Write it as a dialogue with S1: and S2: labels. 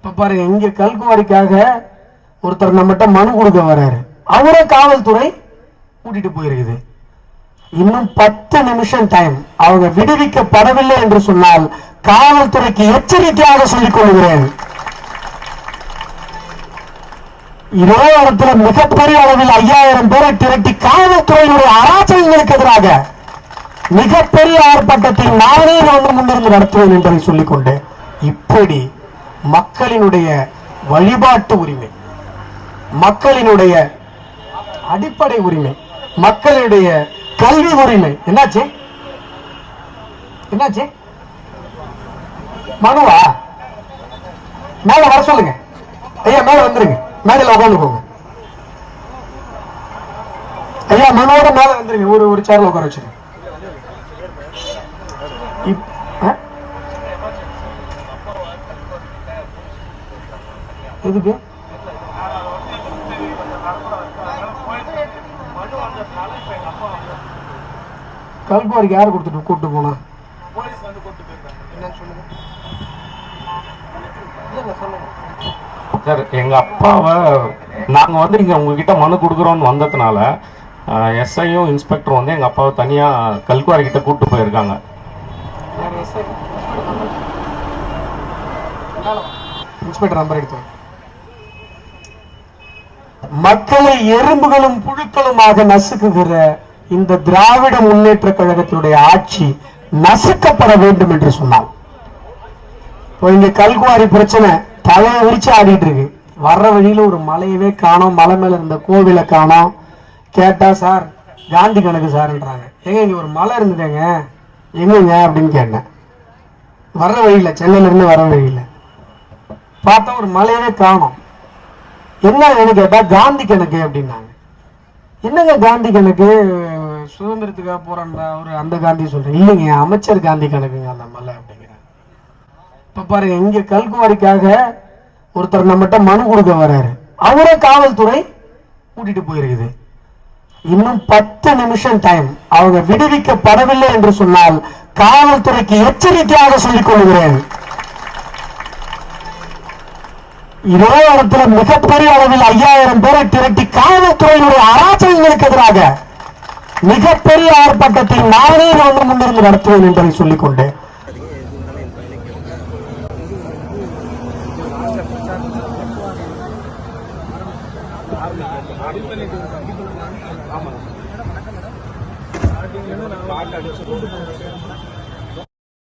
S1: இப்போ பாருங்க இங்க கல்குவாரிக்காக ஒருத்தர் நம்மகிட்ட மனு கொடுக்க வர்றாரு அவரை காவல்துறை கூட்டிட்டு போயிருக்குது. இன்னும் பத்து நிமிஷம் டைம் அவங்க விடுவிக்கப்படவில்லை என்று சொன்னால் காவல்துறைக்கு எச்சரிக்கையாக சொல்லிக் கொள்கிறேன். இதே இடத்துல மிகப்பெரிய அளவில் ஐயாயிரம் பேரை திரட்டி காவல்துறையினுடைய அராஜகங்களுக்கு எதிராக மிகப்பெரிய ஆர்ப்பாட்டத்தை நானே வந்து முன்னிருந்து நடத்துவேன் என்பதை சொல்லிக்கொண்டு இப்படி மக்களினுடைய வழிபாட்டு உரிமை மக்களினுடைய அடிப்படை உரிமை மக்களுடைய கல்வி உரிமை. என்னாச்சு? என்னாச்சு? மனுவா? மேல வர சொல்லுங்க. ஐயா மேல வந்துருங்க. மேடையில் போங்க. ஐயா மனுவோட மேல வந்துருங்க. ஒரு ஒரு சேர்ல உட்கார வச்சிருங்க எதுக்கு? கல்குவாரிக்கு யார் கொடுத்துட்டு கூப்பிட்டு போனா
S2: சார் எங்க அப்பாவை நாங்க வந்து இங்க உங்ககிட்ட மனு கொடுக்குறோம்னு வந்ததுனால எஸ்ஐயும் இன்ஸ்பெக்டர் வந்து எங்க அப்பாவை தனியா கல்குவாரி கிட்ட கூட்டு போயிருக்காங்க.
S1: இன்ஸ்பெக்டர் நம்பர் எடுத்து மக்களை எறும்புகளும் புழுக்களுமாக நசுக்குகிற இந்த திராவிட முன்னேற்ற கழகத்தினுடைய ஆட்சி நசுக்கப்பட வேண்டும் என்று சொன்னான். இப்போ இங்க கல்குவாரி பிரச்சனை தலையை விரிச்சு ஆடிட்டு இருக்கு. வர்ற வழியில ஒரு மலையவே காணோம். மலை மேல இருந்த கோவிலை காணோம். கேட்டா சார் காந்தி கணக்கு சார்ன்றாங்க. ஏங்க இங்க ஒரு மலை இருந்ததுங்க எங்கங்க அப்படின்னு கேட்டேன். வர்ற வழியில சென்னையில இருந்து வர வழியில. பார்த்தா ஒரு மலையவே காணோம். என்ன வேணும் கேட்டா காந்தி கணக்கு அப்படின்னாங்க. என்னங்க காந்தி கணக்கு? சுதந்திரத்துக்காக போறான்டா அவரு அந்த காந்தி சொல்றேன். இல்லைங்க அமைச்சர் காந்தி கணக்குங்க அந்த மலை அப்படிங்கிறாங்க இப்ப பாருங்க இங்க கல்குவாரிக்காக ஒருத்தர் நம்மகிட்ட மனு கொடுக்க வர்றாரு அவரே காவல்துறை கூட்டிட்டு போயிருக்குது. இன்னும் பத்து நிமிஷம் டைம் அவங்க விடுவிக்கப்படவில்லை என்று சொன்னால் காவல்துறைக்கு எச்சரிக்கையாக சொல்லிக் கொள்கிறேன். இதே இடத்துல மிகப்பெரிய அளவில் ஐயாயிரம் பேரை திரட்டி காவல்துறையினுடைய அராஜகங்களுக்கு எதிராக மிகப்பெரிய ஆர்ப்பாட்டத்தை நானே வந்து முன்னிருந்து நடத்துவேன் என்பதை சொல்லிக்கொண்டு